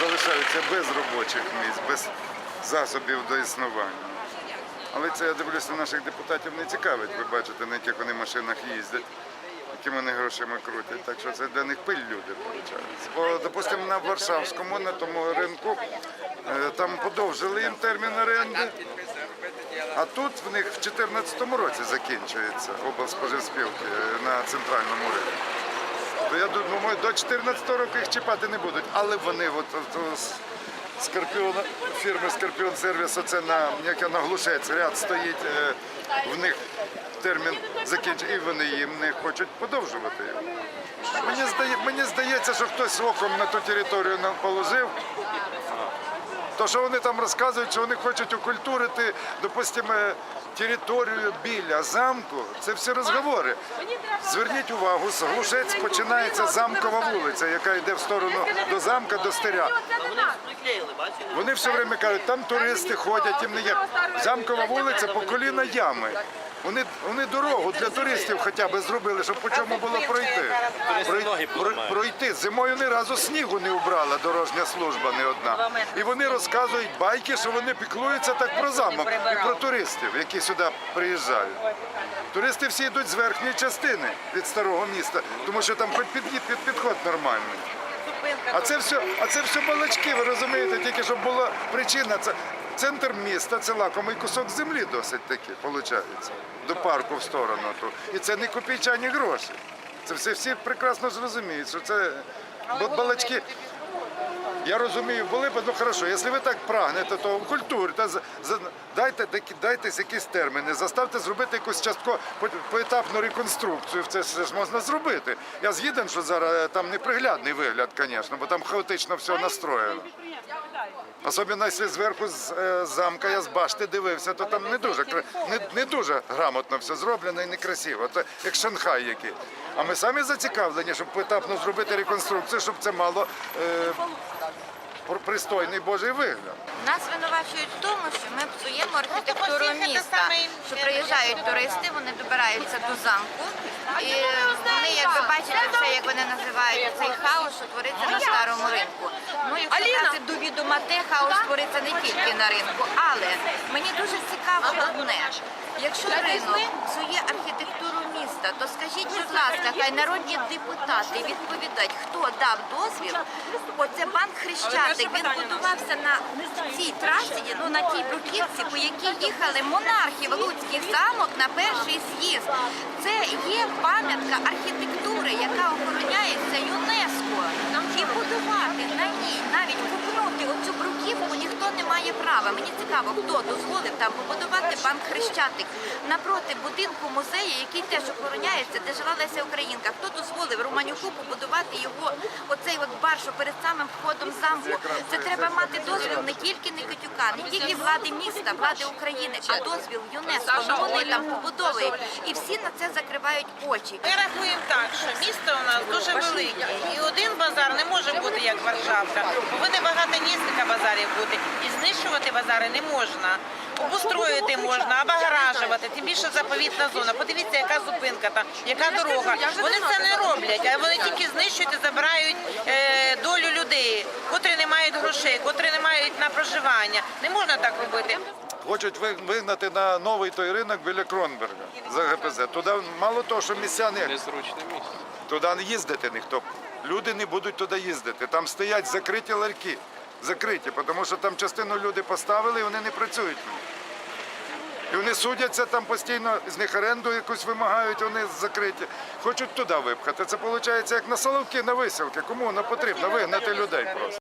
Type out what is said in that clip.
залишаються без робочих місць, без засобів до існування. Але це я дивлюся, наших депутатів не цікавить. Ви бачите, на яких вони машинах їздять, якими вони грошима крутять. Так що це для них пиль люди виходить. Бо, допустимо, на Варшавському, на тому ринку, е, там подовжили їм термін оренди. А тут в них в 2014 році закінчується облспоживспілки е, на центральному ринку. Я думаю, до 14 року їх чіпати не будуть. Але вони от, от, от, з фірми Скорпіон Сервіс, оце на, яке на глушець ряд стоїть, е, в них термін закінчить, і вони їм не хочуть подовжувати. Мені, здає, мені здається, що хтось оком на ту територію нам положив. То, що вони там розказують, що вони хочуть окультурити, допустимо, територію біля замку, це всі розговори. Зверніть увагу, з Глушець починається замкова вулиця, яка йде в сторону до замка, до стиря. Вони все время кажуть, там туристи ходять, їм не є. Замкова вулиця по коліна ями. Вони, вони дорогу для туристів хоча б зробили, щоб по чому було пройти. Туристи Про- пройти. Зимою ні разу снігу не убрала дорожня служба не одна. І вони розказують байки, що вони піклуються так про замок і про туристів, які сюди приїжджають. Туристи всі йдуть з верхньої частини від старого міста, тому що там хоч під'їзд, під, підход нормальний. А це все, а це все балачки, ви розумієте, тільки щоб була причина. Це центр міста, це лакомий кусок землі досить таки, виходить, до парку в сторону. ту. І це не копійчані гроші. Це всі, всі прекрасно зрозуміють, що це балачки. Я розумію, були б, ну хорошо, якщо ви так прагнете, то культурте, за- за- дайте, дайте якісь терміни, заставте зробити якусь частково по- поетапну реконструкцію. Це все ж можна зробити. Я згіден, що зараз е, там неприглядний вигляд, звісно, бо там хаотично все настроєно. Особливо, якщо зверху з е, замка я з башти дивився, то там не дуже не, не дуже грамотно все зроблено і некрасиво. Це як Шанхай який. А ми самі зацікавлені, щоб поетапно зробити реконструкцію, щоб це мало е, пристойний божий вигляд. Нас звинувачують в тому, що ми псуємо міста. Що приїжджають туристи, вони добираються до замку. І вони, як ви бачите, все, як вони називають цей хаос, що твориться на старому ринку. Ну, якщо брати до відома те, хаос твориться не тільки на ринку, але мені дуже цікаво одне. Якщо ринок псує архітектуру міста, то скажіть, будь ласка, хай народні депутати відповідають, хто дав дозвіл. Оце банк Хрещатик. Він будувався на цій трасі, ну на тій бруківці, по якій їхали монархи в Луцький замок на перший з'їзд. Це є пам'ятка архітектури, яка охороняється ЮНЕСКО. І будувати на ній, навіть купнути оцю бруківку ніхто не має права. Мені цікаво, хто дозволив там побудувати банк Хрещатик напроти будинку музею, який теж охороняється, де жила Леся Українка. Хто дозволив Романюку побудувати його оцей от бар, що перед самим входом замку? Це треба мати дозвіл не тільки Никитюка, не тільки влади міста, влади України, а дозвіл ЮНЕСКО. Вони там побудовують. І всі на це закривають очі. Ми рахуємо так, що місто у нас дуже велике, і один базар не може бути як Варшавка. Повинні багато нескільки базарів бути. І знищувати базари не можна. Обустроїти можна, облагоражувати, тим більше заповітна зона. Подивіться, яка зупинка там, яка дорога. Вони це не роблять, а вони тільки знищують і забирають е, долю людей, котрі не мають грошей, котрі не мають на проживання. Не можна так робити. Хочуть вигнати на новий той ринок біля Кронберга за ГПЗ. Туди мало того, що містяни Незручне місце. туди не їздити ніхто. Люди не будуть туди їздити. Там стоять закриті ларьки. Закриті, тому що там частину люди поставили і вони не працюють. І вони судяться там постійно, з них оренду якусь вимагають, вони закриті. Хочуть туди випхати. Це виходить як на соловки, на виселки. Кому воно потрібно вигнати людей просто.